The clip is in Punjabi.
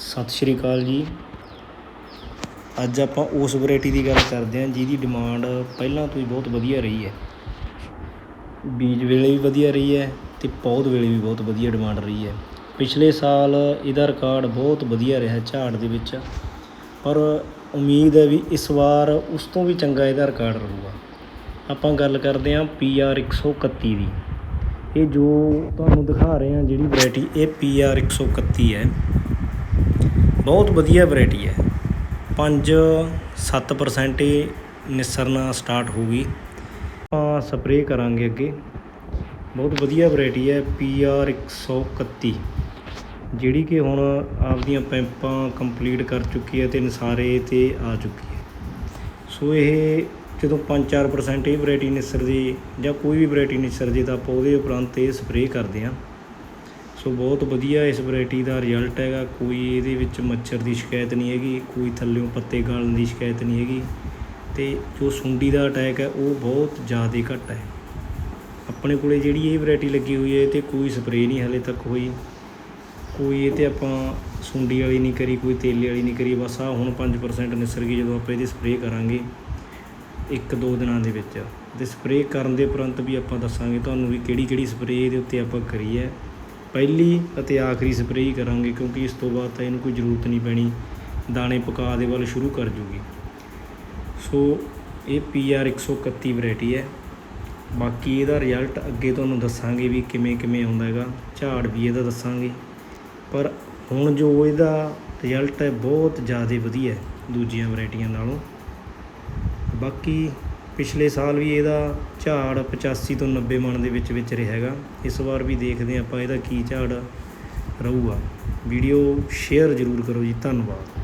ਸਤਿ ਸ਼੍ਰੀ ਅਕਾਲ ਜੀ। ਅੱਜ ਆਪਾਂ ਉਸ ਵੈਰਾਈਟੀ ਦੀ ਗੱਲ ਕਰਦੇ ਹਾਂ ਜਿਹਦੀ ਡਿਮਾਂਡ ਪਹਿਲਾਂ ਤੋਂ ਹੀ ਬਹੁਤ ਵਧੀਆ ਰਹੀ ਹੈ। ਬੀਜ ਵੇਲੇ ਵੀ ਵਧੀਆ ਰਹੀ ਹੈ ਤੇ ਪੌਦ ਵੇਲੇ ਵੀ ਬਹੁਤ ਵਧੀਆ ਡਿਮਾਂਡ ਰਹੀ ਹੈ। ਪਿਛਲੇ ਸਾਲ ਇਹਦਾ ਰਿਕਾਰਡ ਬਹੁਤ ਵਧੀਆ ਰਿਹਾ ਝਾੜ ਦੇ ਵਿੱਚ, ਪਰ ਉਮੀਦ ਹੈ ਵੀ ਇਸ ਵਾਰ ਉਸ ਤੋਂ ਵੀ ਚੰਗਾ ਇਹਦਾ ਰਿਕਾਰਡ ਰਹੂਗਾ। ਆਪਾਂ ਗੱਲ ਕਰਦੇ ਹਾਂ PR 131 ਦੀ। ਇਹ ਜੋ ਤੁਹਾਨੂੰ ਦਿਖਾ ਰਹੇ ਹਾਂ ਜਿਹੜੀ ਵੈਰਾਈਟੀ ਇਹ PR 131 ਹੈ ਬਹੁਤ ਵਧੀਆ ਵੈਰਾਈਟੀ ਹੈ। 5-7% ਇਹ ਨਿਸਰਨਾ ਸਟਾਰਟ ਹੋ ਗਈ ਆਪਾਂ ਸਪਰੇਅ ਕਰਾਂਗੇ ਅੱਗੇ। ਬਹੁਤ ਵਧੀਆ ਵੈਰਾਈਟੀ ਹੈ PR 131 ਜਿਹੜੀ ਕਿ ਹੁਣ ਆਪਦੀਆਂ ਪੈਂਪਾਂ ਕੰਪਲੀਟ ਕਰ ਚੁੱਕੀ ਹੈ ਤੇ ਨਸਾਰੇ ਤੇ ਆ ਚੁੱਕੀ ਹੈ। ਸੋ ਇਹ ਜਦੋਂ 5-4% ਇਹ ਵੈਰਾਈਟੀ ਨਿਸਰਦੀ ਜਾਂ ਕੋਈ ਵੀ ਵੈਰਾਈਟੀ ਨਿਸਰਦੀ ਤਾਂ ਆਪਾਂ ਉਹਦੇ ਉਪਰੰਤ ਇਹ ਸਪਰੇਅ ਕਰਦੇ ਹਾਂ। ਸੋ ਬਹੁਤ ਵਧੀਆ ਇਸ ਵੈਰਾਈਟੀ ਦਾ ਰਿਜ਼ਲਟ ਹੈਗਾ। ਕੋਈ ਇਹਦੇ ਵਿੱਚ ਮੱਛਰ ਦੀ ਸ਼ਿਕਾਇਤ ਨਹੀਂ ਹੈਗੀ, ਕੋਈ ਥੱਲਿਓਂ ਪੱਤੇ ਗਾਲਣ ਦੀ ਸ਼ਿਕਾਇਤ ਨਹੀਂ ਹੈਗੀ ਤੇ ਜੋ ਸੁੰਡੀ ਦਾ ਅਟੈਕ ਹੈ, ਉਹ ਬਹੁਤ ਜ਼ਿਆਦਾ ਘੱਟ ਹੈ। ਆਪਣੇ ਕੋਲੇ ਜਿਹੜੀ ਇਹ ਵੈਰਾਈਟੀ ਲੱਗੀ ਹੋਈ ਹੈ ਤੇ ਕੋਈ ਸਪਰੇਅ ਨਹੀਂ ਹਲੇ ਤੱਕ ਹੋਈ। ਕੋਈ ਇਹ ਤੇ ਆਪਾਂ ਸੁੰਡੀ ਵਾਲੀ ਨਹੀਂ ਕਰੀ, ਕੋਈ ਤੇਲੇ ਵਾਲੀ ਨਹੀਂ ਕਰੀ, ਬਸ ਆ ਹੁਣ 5% ਨਿਸਰ ਗਈ ਜਦੋਂ ਆਪਾਂ ਇਹਦੀ ਸਪਰੇਅ ਕਰਾਂਗੇ। ਇੱਕ ਦੋ ਦਿਨਾਂ ਦੇ ਵਿੱਚ। ਤੇ ਸਪਰੇਅ ਕਰਨ ਦੇ ਉਪਰੰਤ ਵੀ ਆਪਾਂ ਦੱਸਾਂਗੇ ਤੁਹਾਨੂੰ ਵੀ ਕਿਹੜੀ ਕਿਹੜੀ ਸਪਰੇਅ ਇਹਦੇ ਉੱਤੇ ਆਪਾਂ ਕਰੀ ਹੈ। ਪਹਿਲੀ ਅਤੇ ਆਖਰੀ ਸਪਰੇਅ ਕਰਾਂਗੇ ਕਿਉਂਕਿ ਇਸ ਤੋਂ ਬਾਅਦ ਤਾਂ ਇਹਨੂੰ ਕੋਈ ਜ਼ਰੂਰਤ ਨਹੀਂ ਪੈਣੀ, ਦਾਣੇ ਪਕਾ ਦੇ ਵੱਲ ਸ਼ੁਰੂ ਕਰ ਜੂਗੀ। ਸੋ ਇਹ PR 131 ਵੈਰਾਈਟੀ ਹੈ। ਬਾਕੀ ਇਹਦਾ ਰਿਜ਼ਲਟ ਅੱਗੇ ਤੁਹਾਨੂੰ ਦੱਸਾਂਗੇ ਵੀ ਕਿਵੇਂ ਕਿਵੇਂ ਆਉਂਦਾ ਹੈਗਾ, ਝਾੜ ਵੀ ਇਹਦਾ ਦੱਸਾਂਗੇ। ਪਰ ਹੁਣ ਜੋ ਇਹਦਾ ਰਿਜ਼ਲਟ ਹੈ, ਬਹੁਤ ਜ਼ਿਆਦਾ ਵਧੀਆ ਦੂਜੀਆਂ ਵੈਰਾਈਟੀਆਂ ਨਾਲੋਂ। ਬਾਕੀ ਪਿਛਲੇ ਸਾਲ ਵੀ ਇਹਦਾ ਝਾੜ 85 ਤੋਂ 90 ਮਣ ਦੇ ਵਿੱਚ ਵਿੱਚ ਰਿਹਾ ਹੈਗਾ। ਇਸ ਵਾਰ ਵੀ ਦੇਖਦੇ ਹਾਂ ਆਪਾਂ ਇਹਦਾ ਕੀ ਝਾੜ ਰਹੂਗਾ। ਵੀਡੀਓ ਸ਼ੇਅਰ ਜ਼ਰੂਰ ਕਰੋ ਜੀ। ਧੰਨਵਾਦ।